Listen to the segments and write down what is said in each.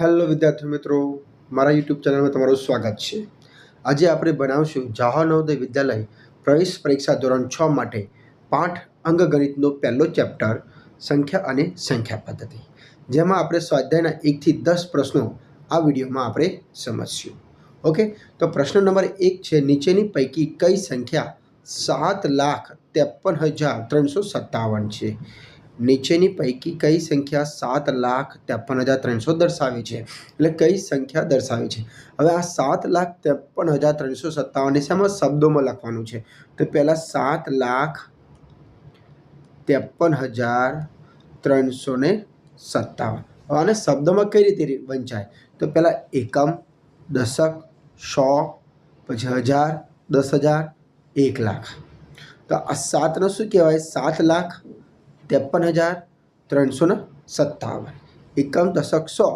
Hello વિદ્યાર્થી મિત્રો. મારા યુટ્યુબ ચેનલમાં તમારું સ્વાગત છે. આજે આપણે બનાવશું જવાહર નવોદય વિદ્યાલય પ્રવેશ પરીક્ષા ધોરણ છ માટે પાઠ અંગગણિતનો પહેલો ચેપ્ટર, સંખ્યા અને સંખ્યા પદ્ધતિ. જેમાં આપણે સ્વાધ્યાયના એકથી દસ પ્રશ્નો આ વિડીયોમાં આપણે સમજશું. ઓકે? તો પ્રશ્ન નંબર એક છે, નીચેની પૈકી કઈ સંખ્યા સાત લાખ ત્રેપન હજાર ત્રણસો સત્તાવન છે? નીચેની પૈકી કઈ સંખ્યા સાત લાખ ત્રેપન હજાર ત્રણસો દર્શાવે છે? એટલે કઈ સંખ્યા દર્શાવે છે? હવે આ સાત લાખ ત્રેપન હજાર ત્રણસો સત્તાવનને શેમાં શબ્દોમાં લખવાનું છે. તો પહેલાં સાત લાખ ત્રેપન હજાર ત્રણસો ને સત્તાવન. હવે આને શબ્દોમાં કઈ રીતે વંચાય? તો પહેલાં એકમ, દશક, સો, પછી હજાર, દસ હજાર, એક લાખ. તો આ સાતનો શું કહેવાય? સાત લાખ ત્રેપન હજાર ત્રણસો ને સત્તાવન એકમ દશક સો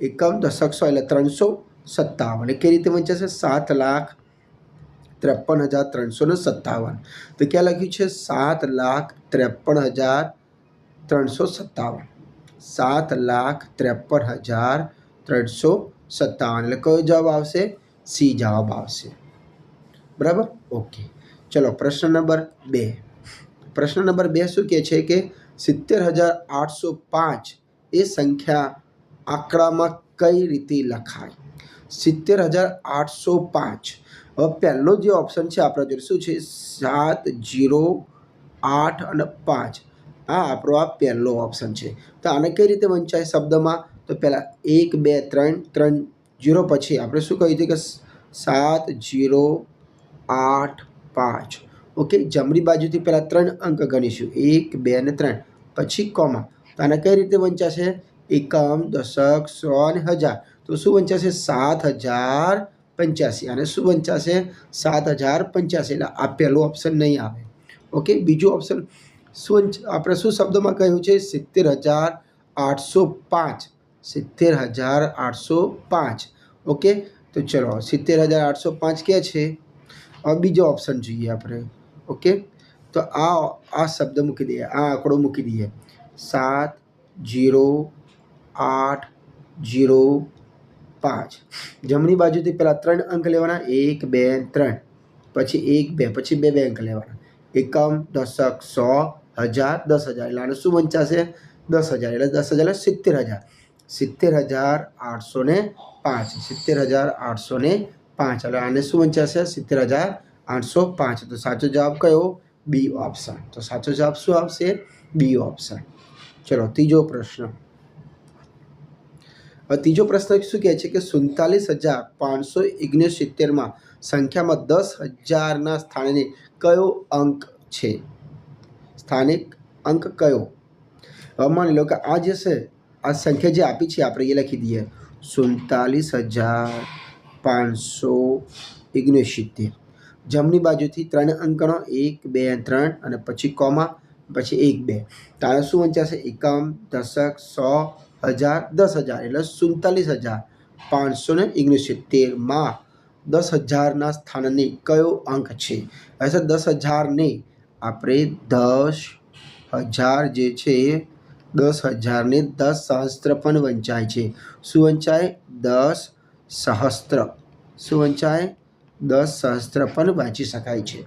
એકમ દશક સો એટલે ત્રણસો સત્તાવન એ કઈ રીતે વંચાશે સાત લાખ ત્રેપન હજાર ત્રણસો ને સત્તાવન। તો ક્યાં લખ્યું છે? સાત લાખ ત્રેપન હજાર ત્રણસો સત્તાવન। સાત લાખ ત્રેપન હજાર ત્રણસો સત્તાવન। એટલે કયો જવાબ આવશે? સી જવાબ આવશે. બરાબર? ઓકે. ચલો, પ્રશ્ન નંબર બે. પ્રશ્ન નંબર બે શું કહે છે કે સિત્તેર હજાર આઠસો પાંચ એ સંખ્યા આંકડામાં કઈ રીતે લખાય? સિત્તેર હજાર આઠસો પાંચ. હવે પહેલો જે ઓપ્શન છે આપણા જોડે શું છે? સાત, જીરો, આઠ અને પાંચ. આ આપણો આ પહેલો ઓપ્શન છે. તો આને કઈ રીતે વંચાય શબ્દમાં? તો પહેલાં એક, બે, ત્રણ ત્રણ, જીરો પછી આપણે શું કહ્યું હતું કે સાત, જીરો, આઠ, પાંચ. ઓકે, જમણી બાજુથી પહેલાં ત્રણ અંક ગણીશું. એક, બે ને ત્રણ. પછી કોમા. તો આને કઈ રીતે વંચાશે? એકમ, દશક, સો અને હજાર. તો શું વંચાશે? સાત હજાર પંચ્યાસી. અને શું વંચાશે? સાત હજાર પંચ્યાસી. એટલે આ પહેલો ઓપ્શન નહીં આવે. ઓકે, બીજું ઓપ્શન શું આપણે શું શબ્દમાં કહ્યું છે? સિત્તેર હજાર આઠસો પાંચ. સિત્તેર હજાર આઠસો પાંચ. ઓકે, તો ચલો, સિત્તેર હજાર આઠસો પાંચ ક્યાં છે? હવે બીજો ઓપ્શન જોઈએ આપણે. ઓકે? તો આ આ શબ્દ મૂકી દઈએ, આ આંકડો મૂકી દઈએ. સાત, જીરો, આઠ, જીરો, પાંચ. જમણી બાજુથી પહેલાં ત્રણ અંક લેવાના, એક, બે ત્રણ. પછી એક, બે, પછી બે બે અંક લેવાના. એકમ, દશક, સો, હજાર, દસ હજાર. એટલે આને શું વંચાશે? દસ હજાર. એટલે દસ હજાર એટલે સિત્તેર હજાર. સિત્તેર હજાર આઠસો ને પાંચ. સિત્તેર હજાર આઠસો ને પાંચ. એટલે આને શું વંચાશે? સિત્તેર હજાર આઠસો પાંચ. તો સાચો જવાબ કયો? B option. તો સાચો જવાબ શું આવશે? B option. ચલો, ત્રીજો પ્રશ્ન. ત્રીજો પ્રશ્ન શું કહે છે કે સુડતાલીસ હજાર પાંચસો ઓગણસિત્તેરમાં સંખ્યામાં દસ હજારના સ્થાને કયો અંક છે? સ્થાનિક અંક કયો? માની લો કે આ જે છે, આ સંખ્યા જે આપી છે, આપણે એ લખી દઈએ. સુડતાલીસ હજાર પાંચસો ઓગણસિત્તેર. જમણી બાજુથી ત્રણ અંકનો એક, બે, ત્રણ અને પછી કોમા, પછી એક, બે. તારે શું વંચાશે? એકમ, દશક, સો, હજાર, દસ હજાર, એટલે સુડતાલીસ હજાર. પાંચસો ને ઓગણસિત્તેરમાં દસ હજારના સ્થાનની કયો અંક છે? હવે દસ હજારને આપણે દસ હજાર જે છે, દસ હજારને દસ સહસ્ત્ર પણ વંચાય છે. શું વંચાય? દસ સહસ્ત્ર. શું વંચાય? દસ સહસ્ત્ર પણ વાંચી શકાય છે.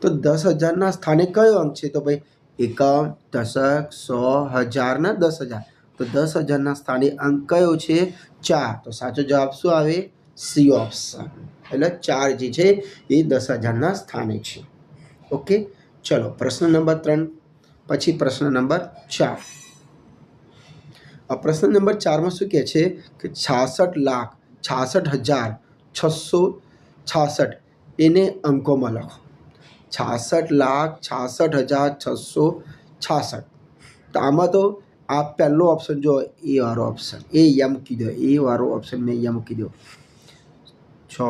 તો દસ હજારના સ્થાને કયો અંક છે? તો ભાઈ એકમ દશક સો હજારના દસ હજાર. તો દસ હજારના સ્થાને અંક કયો છે? ચાર. તો સાચો જવાબ શું આવે? C option. એટલે ચાર જે છે, એ દસ હજારના સ્થાને છે. ઓકે? ચલો, પ્રશ્ન નંબર ત્રણ. પછી પ્રશ્ન નંબર ચાર. આ પ્રશ્ન નંબર ચારમાં શું કહે છે? કે છાસઠ લાખ છાસઠ હજાર છસો છાસઠ. એને અંકોમાં લખો. છાસઠ લાખ છાસઠ હજાર છસો છાસઠ. તો આમાં તો આ પહેલો ઓપ્શન જો એ વાળો ઓપ્શન એ યા મૂકી દો. એ વાળો ઓપ્શન મેં યા મૂકી દો. છ.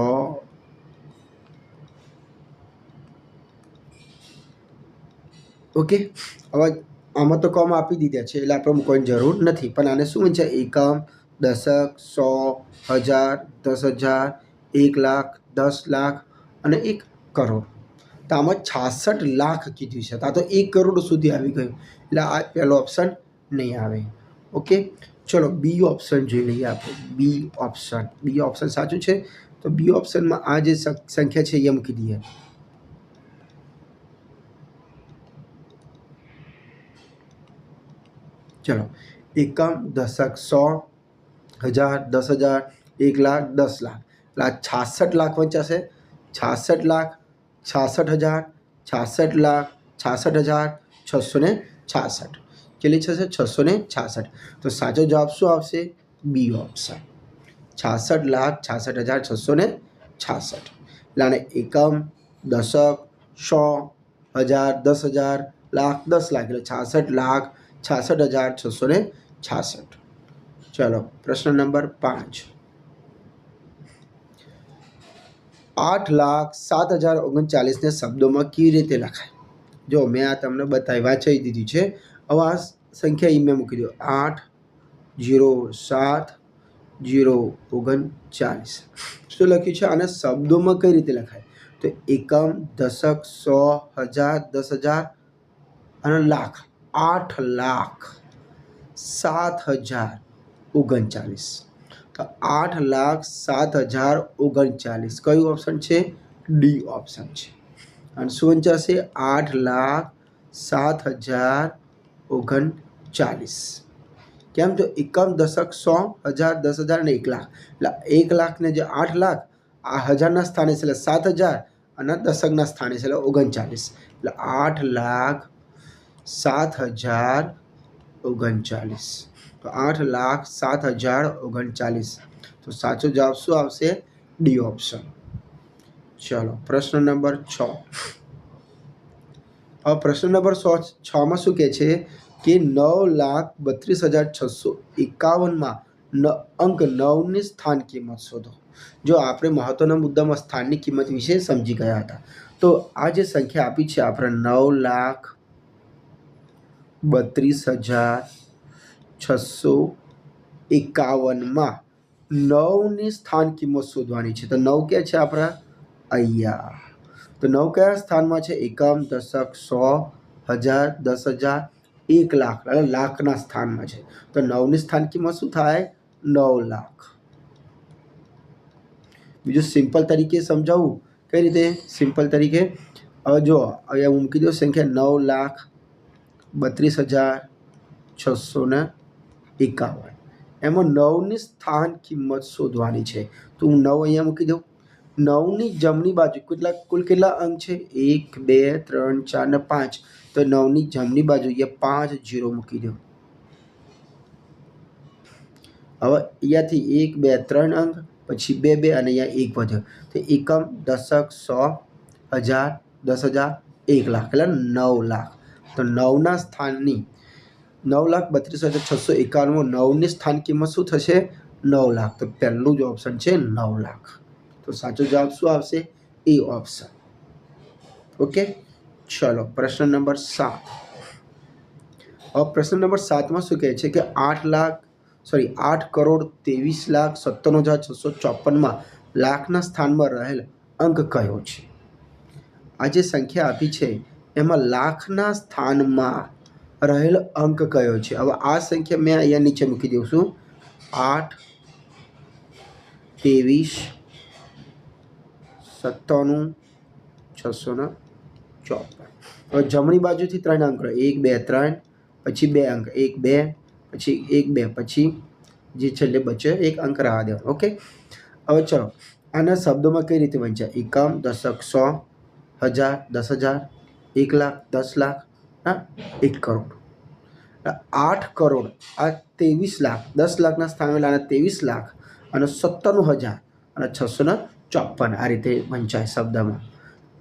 ઓકે? હવે આમાં તો કોમ આપી દીધા છે. એટલે આપણે મૂકવાની જરૂર નથી. પણ આને શું છે એકમ, દશક, સો, હજાર, દસ હજાર, એક લાખ દસ લાખ અને એક કરોડ. તો આમાં છાસઠ લાખ કીધું છે. આ તો એક કરોડ સુધી આવી ગયું. એટલે આ પહેલો ઓપ્શન નહીં આવે. ઓકે? ચલો બી ઓપ્શન જોઈ લઈએ આપણે. બી ઓપ્શન બી ઓપ્શન સાચું છે? તો બી ઓપ્શનમાં આ જે સંખ્યા છે, એ મૂકી દઈએ. ચલો. એકમ, દશક, સો, હજાર, દસ હજાર, એક લાખ, દસ લાખ. એટલે આ છાસઠ લાખ વંચાશે છાસઠ લાખ છાસઠ હજાર છાસઠ લાખ છાસઠ હજાર છસો ને છાસઠ કેટલી થશે છસો ને છાસઠ તો સાચો જવાબ શું આવશે બી ઓપ્શન છાસઠ લાખ છાસઠ હજાર છસો ને છાસઠ એટલે આને એકમ દશક સો હજાર દસ હજાર લાખ દસ લાખ એટલે છાસઠ લાખ છાસઠ હજાર છસો ને છાસઠ ચલો પ્રશ્ન નંબર પાંચ આઠ લાખ સાત હજાર ઓગણચાલીસને શબ્દોમાં કેવી રીતે લખાય? જો મેં આ તમને બતાવી વાંચી દીધી છે. હવે આ સંખ્યા ઈ મેં મૂકી દો આઠ, જીરો, સાત, જીરો, ઓગણચાલીસ. શું લખ્યું છે? આને શબ્દોમાં કઈ રીતે લખાય? તો એકમ, દશક, સો, હજાર, દસ હજાર અને લાખ. આઠ લાખ સાત હજાર ઓગણચાલીસ. તો આઠ લાખ સાત હજાર ઓગણચાલીસ. કયું ઓપ્શન છે? ડી ઓપ્શન છે. અને શું વંચાશે આઠ લાખ સાત હજાર ઓગણચાલીસ. કેમ તો એકમ દશક સો હજાર દસ હજાર અને એક લાખ. એટલે એક લાખને જે આઠ લાખ, આ હજારના સ્થાને છે એટલે સાત હજાર અને દશકના સ્થાને છે એટલે ઓગણચાલીસ. એટલે આઠ લાખ સાત હજાર ઓગણચાલીસ. તો આઠ લાખ સાત હજાર ઓગણચાલીસ. તો સાચો જવાબ શું આવશે? D option. ચલો, પ્રશ્ન નંબર છ. હવે પ્રશ્ન નંબર સો છમાં શું કહે છે કે નવ લાખ બત્રીસ હજાર છસો એકાવનમાં ન અંક નવની સ્થાન કિંમત શોધો. જો આપણે મહત્વના મુદ્દામાં સ્થાનની કિંમત વિશે સમજી ગયા હતા, તો આ જે સંખ્યા આપી છે, આપણે નવ લાખ બત્રીસ હજાર છસો એકાવનમાં નવની સ્થાન કિંમત શોધવાની છે. તો નવ ક્યાં છે આપણા? અહીંયા. તો નવ કયા સ્થાનમાં છે? એકમ દશક સો, હજાર, દસ હજાર, એક લાખ, એટલે લાખના સ્થાનમાં છે. તો નવની સ્થાન કિંમત શું થાય? નવ લાખ. બીજું સિમ્પલ તરીકે સમજાવું? કઈ રીતે? સિમ્પલ તરીકે? હવે જો, અહીંયા મૂકી દો સંખ્યા નવ લાખ, બત્રીસ હજાર, છસો ને એકાવન. એમાં નવની સ્થાન કિંમત શોધવાની છે. તો હું નવ અહીંયા મૂકી દઉં. નવની જમણી બાજુ કેટલા, કુલ કેટલા અંક છે? એક, બે, ત્રણ, ચાર ને પાંચ. તો નવની જમણી બાજુ અહીંયા પાંચ જીરો મૂકી દો હવે અહીંયાથી એક, બે, ત્રણ અંક, પછી બે બે અને અહીંયા એક વધ્યો તો એકમ, દશક, સો, હજાર, દસ હજાર, એક લાખ. એટલે નવ લાખ. તો નવના સ્થાનની નવ લાખ બત્રીસ હજાર છસો એકાણું નવની સ્થાન કિંમત શું થશે? નવ લાખ. તો પહેલું જ ઓપ્શન છે નવ લાખ. તો સાચો જવાબ શું આવશે? એ ઓપ્શન ઓકે ચલો, પ્રશ્ન નંબર સાત. હવે પ્રશ્ન નંબર સાતમાં શું કહે છે કે આઠ લાખ સોરી આઠ કરોડ ત્રેવીસ લાખ સત્તાણું હજાર છસો ચોપનમાં લાખના સ્થાનમાં રહેલ અંક કયો છે? આ જે સંખ્યા આપી છે, એમાં લાખના સ્થાનમાં રહેલ અંક કયો છે? હવે આ સંખ્યા મેં અહીંયા નીચે મૂકી દઉં છું. આઠ, ત્રેવીસ, સત્તાણું, છસો ને ચોપન. હવે જમણી બાજુથી ત્રણ અંક એક, બે, ત્રણ, પછી બે અંક. એક, બે, પછી એક, બે, પછી જે છેલ્લે બચ્યો એક અંક રાહ દેવાનો. ઓકે? હવે ચલો. આના શબ્દોમાં કઈ રીતે વંચાય? એકમ, દશક, સો, હજાર, દસ હજાર, એક લાખ, દસ લાખ હા, એક કરોડ. આઠ કરોડ, આ ત્રેવીસ લાખ, દસ લાખના સ્થાને લાના ત્રેવીસ લાખ અને સત્તાણું હજાર અને છસો ને ચોપન આ રીતે વંચાય શબ્દમાં.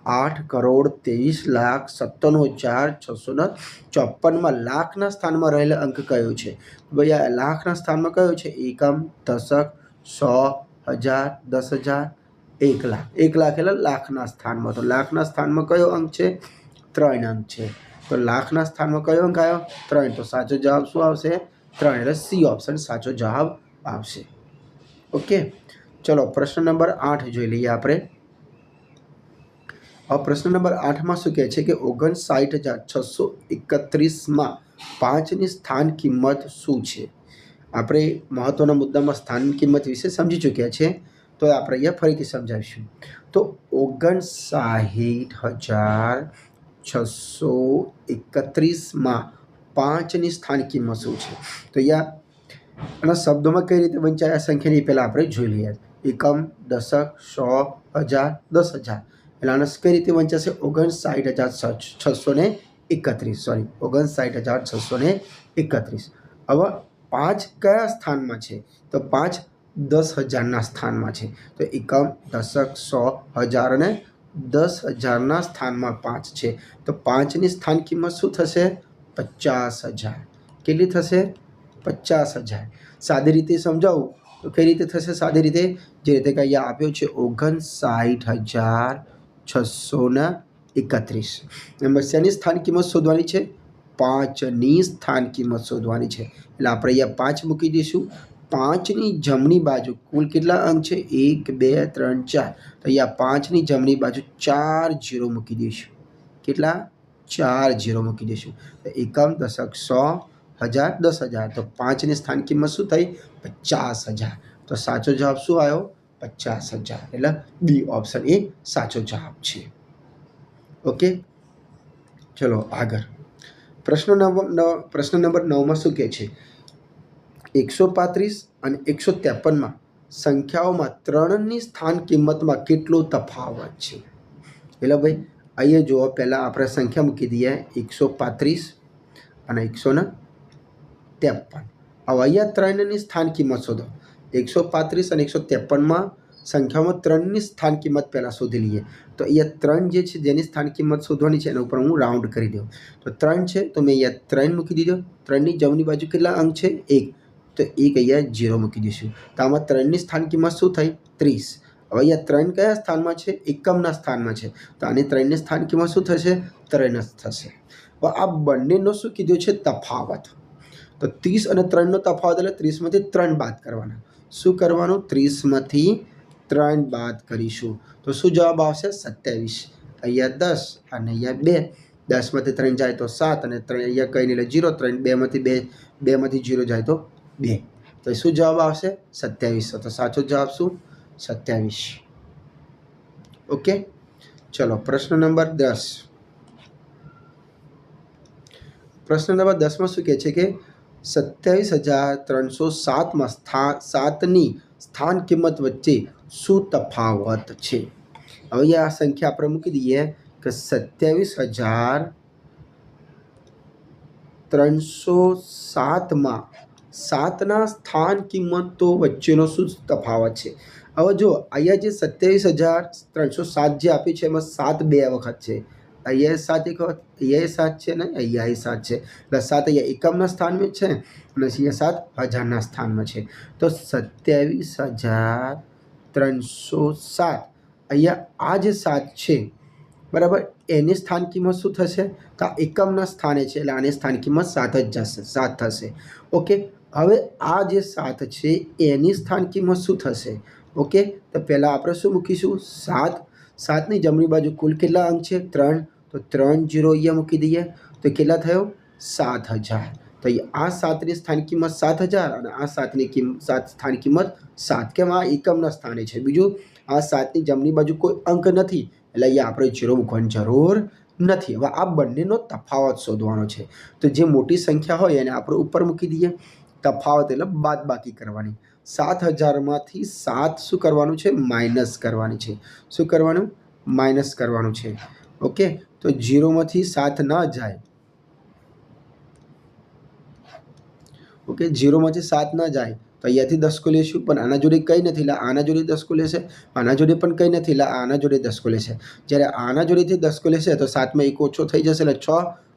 આઠ કરોડ, ત્રેવીસ લાખ સત્તાણું હજાર, છસો ને ચોપનમાં લાખના સ્થાનમાં રહેલા અંક કયો છે? ભાઈ આ લાખના સ્થાનમાં કયો છે? એકમ, દશક, સો, હજાર, દસ હજાર, એક લાખ. એક લાખ એટલે લાખના સ્થાનમાં. તો લાખના સ્થાનમાં કયો અંક છે? ત્રણ અંક છે. તો લાખના સ્થાનમાં કયો અંક આવ્યો? ત્રણ. તો સાચો જવાબ શું આવશે? ત્રણ. એટલે સી ઓપ્શન સાચો જવાબ આવશે. ઓકે? ચલો, પ્રશ્ન નંબર આઠ જોઈ લઈએ આપણે. હવે પ્રશ્ન નંબર આઠમાં શું કહે છે કે ઓગણસાઠ હજાર છસો એકત્રીસમાં પાંચની સ્થાન કિંમત શું છે? આપણે મહત્ત્વના મુદ્દામાં સ્થાન કિંમત વિશે સમજી ચૂક્યા છે. તો આપણે અહીંયા ફરીથી સમજાવીશું. તો ઓગણસાઠ હજાર છસો એકત્રીસમાં પાંચની સ્થાન કિંમત શું છે? તો અહીંયા એના શબ્દોમાં કઈ રીતે વંચાય? આ સંખ્યાની પહેલાં આપણે જોઈ લઈએ. એકમ, દશક, સો, હજાર, દસ હજાર. એટલે આને કઈ રીતે વંચાશે? ઓગણસાઠ હજાર છસો ને એકત્રીસ. સોરી ઓગણસાઠ હજાર છસો ને એકત્રીસ. હવે પાંચ કયા સ્થાનમાં છે? તો પાંચ દસ હજારના સ્થાનમાં છે. તો એકમ, દશક, સો, હજાર અને દસ હજારના સ્થાનમાં પાંચ છે. તો પાંચની સ્થાન કિંમત શું થશે? પચાસ હજાર. કેટલી થશે? પચાસ હજાર. સાદી રીતે સમજાવું? તો કઈ રીતે થશે સાદી રીતે? જે રીતે કે અહીંયા આપ્યો છે ઓગણસાઠ હજાર છસો ને એકત્રીસ. નંબર શેની સ્થાન કિંમત શોધવાની છે? પાંચની સ્થાન કિંમત શોધવાની છે. એટલે આપણે અહીંયા પાંચ મૂકી દઈશું. પાંચની જમણી બાજુ કુલ કેટલા અંક છે? એક, બે, ત્રણ, ચાર. તો અહીંયા પાંચની જમણી બાજુ ચાર જીરો મૂકી દઈશું. કેટલા? ચાર જીરો મૂકી દઈશું. તો એકમ દશક સો હજાર દસ હજાર. તો પાંચની સ્થાન કિંમત શું થઈ? પચાસ હજાર. તો સાચો જવાબ શું આવ્યો? પચાસ હજાર. એટલે બી ઓપ્શન એ સાચો જવાબ છે. ઓકે? ચલો આગળ. પ્રશ્ન નંબર પ્રશ્ન નંબર નવમાં શું કહે છે? એકસો પાંત્રીસ અને એકસો ત્રેપનમાં. સંખ્યાઓમાં ત્રણની સ્થાન કિંમતમાં કેટલો તફાવત છે? એટલે ભાઈ, અહીંયા જુઓ, પહેલાં આપણે સંખ્યા મૂકી દઈએ. એકસો પાંત્રીસ અને એકસો ને ત્રેપન. હવે અહીંયા ત્રણની સ્થાન કિંમત શોધો. એકસો પાંત્રીસ અને એકસો ત્રેપનમાં સંખ્યામાં ત્રણની સ્થાન કિંમત પહેલાં શોધી લઈએ. તો અહીંયા ત્રણ જે છે, જેની સ્થાન કિંમત શોધવાની છે, એના ઉપર હું રાઉન્ડ કરી દઉં. તો ત્રણ છે, તો મેં અહીંયા ત્રણ મૂકી દીધો. ત્રણની જમણી બાજુ કેટલા અંક છે? એક. તો એક અહીંયા ઝીરો મૂકી દઈશું. તો આમાં ત્રણની સ્થાન કિંમત શું થઈ? ત્રીસ. હવે અહીંયા ત્રણ કયા સ્થાનમાં છે? એકમના સ્થાનમાં છે. તો આની ત્રણની સ્થાન કિંમત શું થશે? ત્રણ જ થશે. હવે આ બંનેનો શું કીધું છે? તફાવત. તો ત્રીસ અને ત્રણનો તફાવત એટલે ત્રીસમાંથી ત્રણ બાદ કરવાના. શું કરવાનું? ત્રીસમાંથી ત્રણ બાદ કરીશું. તો શું જવાબ આવશે? સત્યાવીસ. અહીંયા દસ અને અહીંયા બે. દસમાંથી ત્રણ જાય તો સાત અને ત્રણ અહીંયા કંઈ નહીં, એટલે જીરો. ત્રણ બેમાંથી બે, બેમાંથી જીરો જાય તો બે. તો શું જવાબ આવશે? સત્યાવીસ. તો સાચો જવાબ શું? સત્યાવીસ. ઓકે? ચલો, પ્રશ્ન નંબર દસ. પ્રશ્ન નંબર દસમાં શું કહે છે કે સત્યાવીસ હજાર ત્રણસો સાતમાં સ્થા, સાતની સ્થાન કિંમત વચ્ચે શું તફાવત છે? હવે આ સંખ્યા આપણે મૂકી દઈએ કે સત્યાવીસ હજાર ત્રણસો સાતમાં સાતના સ્થાન કિંમતો વચ્ચેનો શું તફાવત છે? હવે જો અહીંયા જે સત્યાવીસ હજાર ત્રણસો સાત જે આપ્યું છે, એમાં સાત બે વખત છે. અહીંયા સાત એક વખત, અહીંયા સાત છે ને, અહીંયા સાત છે. એટલે સાત અહીંયા એકમના સ્થાનમાં છે અને અહીંયા સાત હજારના સ્થાનમાં છે. તો સત્યાવીસ હજાર ત્રણસો સાત, અહીંયા આ જે સાત છે, બરાબર, એની સ્થાન કિંમત શું થશે? તો આ એકમના સ્થાને છે, એટલે આની સ્થાન કિંમત સાત જ જશે, સાત થશે. ઓકે? હવે આ જે સાત છે, એની સ્થાન કિંમત શું થશે? ઓકે, તો પહેલાં આપણે શું મૂકીશું? સાત. સાતની જમણી બાજુ કુલ કેટલા અંક છે? ત્રણ. તો ત્રણ જીરો અહીંયા મૂકી દઈએ. તો કેટલા થયો? સાત હજાર. તો આ સાતની સ્થાન કિંમત સાત હજાર અને આ સાતની કિંમત સાત સ્થાન કિંમત સાત. કેમ? આ એકમના સ્થાને છે. બીજું, આ સાતની જમણી બાજુ કોઈ અંક નથી. એટલે અહીંયા આપણે જીરો મૂકવાની જરૂર નથી. હવે આ બંનેનો તફાવત શોધવાનો છે. તો જે મોટી સંખ્યા હોય એને આપણે ઉપર મૂકી દઈએ. તફાવત એટલે બાદ બાકી કરવાની. સાત હજારમાંથી સાત શું કરવાનું છે? માઇનસ કરવાની છે. શું કરવાનું? માઇનસ કરવાનું છે. ઓકે? તો જીરોમાંથી સાત ન જાય. ઓકે? જીરોમાંથી સાત ન જાય. તો અહીંયાથી દસકો લેશું, પણ આના જોડે કંઈ નથી. લા આના જોડે દસકો લેશે, આના જોડે પણ કંઈ નથી. લા આના જોડે દસકો લેશે. જ્યારે આના જોડેથી દસકો લેશે, તો સાતમાં એક ઓછો થઈ જશે. એટલે છ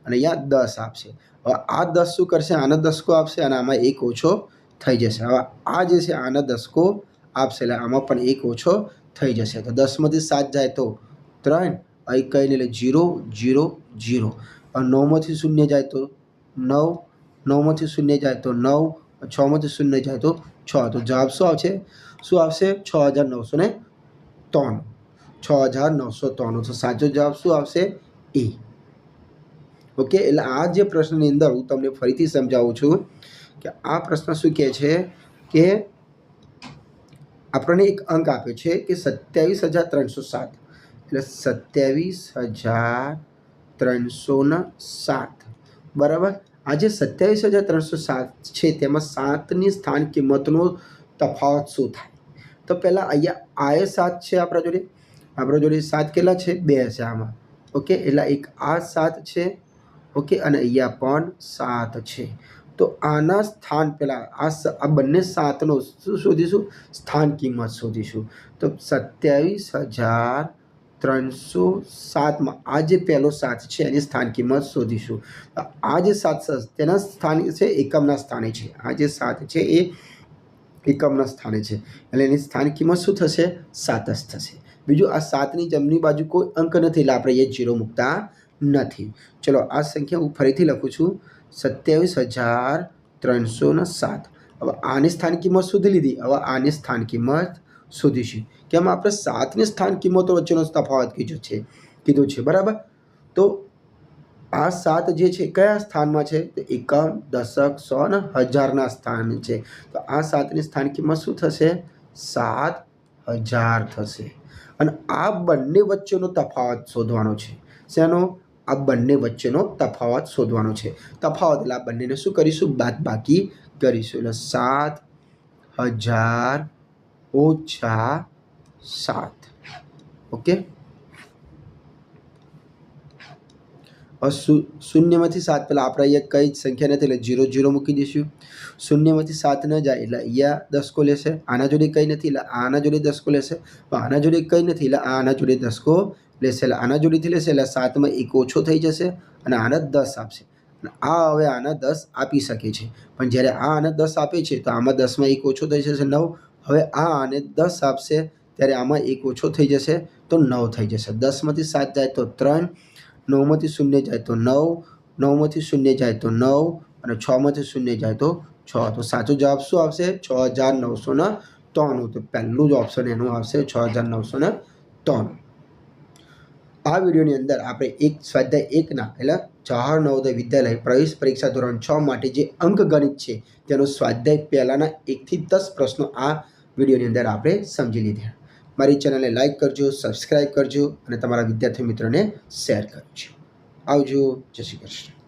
અને અહીંયા દસ આપશે. હવે આ દસ શું કરશે? આના દસકો આપશે અને આમાં એક ઓછો થઈ જશે. હવે આ જે છે, આના દસકો આપશે. એટલે આમાં પણ એક ઓછો થઈ જશે. તો દસમાંથી સાત જાય તો ત્રણ અહીં કહી નહીં એટલે જીરો જીરો જીરો. નવમાંથી શૂન્ય જાય તો નવ, નવમાંથી શૂન્ય જાય તો નવ, છમાંથી શૂન્ય જાય તો છ. તો જવાબ શું આવશે? શું આવશે? છ હજાર નવસો ને ત્રણ. છ હજાર નવસો ત્રાણું. તો સાચો જવાબ શું આવશે? એ. ઓકે? એટલે આ જે પ્રશ્નની અંદર હું તમને ફરીથી સમજાવું છું કે આ પ્રશ્ન શું કહે છે કે આપણને એક અંક આપ્યો છે કે સત્યાવીસ હજાર ત્રણસો સાત. એટલે સત્યાવીસ હજાર ત્રણસોના સાત. બરાબર? આ જે સત્યાવીસ હજાર ત્રણસો સાત છે, તેમાં સાતની સ્થાન કિંમતનો તફાવત શું થાય? તો પહેલાં અહીંયા આએ સાત છે આપણા જોડે. આપણા જોડે સાત કેટલા છે? બે છે આમાં. ઓકે? એટલે એક આ સાત છે ઓકે, અને અહીંયા પણ સાત છે. તો આના સ્થાન પહેલાં આ આ બંને સાતનો શું શોધીશું? સ્થાન કિંમત શોધીશું. તો સત્યાવીસ હજાર ત્રણસો સાતમાં આ જે પહેલો સાત છે, એની સ્થાન કિંમત શોધીશું. આ જે સાત તેના સ્થાન છે, એકમના સ્થાને છે. આ જે સાત છે, એ એકમના સ્થાને છે. એટલે એની સ્થાન કિંમત શું થશે? સાત થશે. બીજું આ સાતની જમણી બાજુ કોઈ અંક નથી, એટલે આપણે એ જીરો મૂકતા નથી. ચલો, આ સંખ્યા હું ફરીથી લખું છું. સત્યાવીસ હજાર ત્રણસો ને સાત. હવે આની સ્થાન કિંમત શોધી લીધી. હવે આની સ્થાન કિંમત શોધીશું. કેમ આપણે સાતની સ્થાન કિંમતો વચ્ચેનો તફાવત કીધો છે. કીધું છે, બરાબર? તો આ સાત જે છે, કયા સ્થાનમાં છે? તો એકમ, દશક, સો ને હજારના સ્થાન છે. તો આ સાતની સ્થાન કિંમત શું થશે? સાત હજાર થશે. અને આ બંને વચ્ચેનો તફાવત શોધવાનો છે. શેનો? આ બંને વચ્ચેનો તફાવત શોધવાનો છે. તફાવત એટલે આ બંનેને શું કરીશું? બાદ બાકી કરીશું. એટલે સાત હજાર ઓછા સાત. ઓકે? શૂન્યમાંથી સાત પહેલાં આપણે અહીંયા કઈ જ સંખ્યા નથી, એટલે જીરો જીરો મૂકી દઈશું. શૂન્યમાંથી સાત ન જાય, એટલે અહીંયા દસકો લેશે. આના જોડે કંઈ નથી, એટલે આના જોડે દસકો લેશે. આના જોડે કંઈ નથી, એટલે આના જોડે દસકો એટલે આના જોડીથી લેશે એટલે સાતમાં એક ઓછો થઈ જશે અને આને દસ આપશે. આ હવે આના દસ આપી શકે છે. પણ જ્યારે આ આને દસ આપે છે, તો આમાં દસમાં એક ઓછો થઈ જશે નવ. હવે આ આને દસ આપશે, ત્યારે આમાં એક ઓછો થઈ જશે, તો નવ થઈ જશે. દસમાંથી સાત જાય તો ત્રણ, નવમાંથી શૂન્ય જાય તો નવ, નવમાંથી શૂન્ય જાય તો નવ, અને છમાંથી શૂન્ય જાય તો છ. તો સાચો જવાબ શું આવશે છ હજાર નવસો ને ત્રાણું. તો પહેલું જ ઓપ્શન એનું આવશે છ હજાર નવસો ને ત્રાણું. આ વિડીયોની અંદર આપણે એક સ્વાધ્યાય એકના એટલે જવાહર નવોદય વિદ્યાલય પ્રવેશ પરીક્ષા ધોરણ છ માટે જે અંકગણિત છે, તેનો સ્વાધ્યાય પહેલાંના એકથી દસ પ્રશ્નો આ વિડીયોની અંદર આપણે સમજી લીધા. મારી ચેનલને લાઇક કરજો, સબસ્ક્રાઇબ કરજો અને તમારા વિદ્યાર્થી મિત્રોને શેર કરજો. આવજો, જય શ્રી કૃષ્ણ.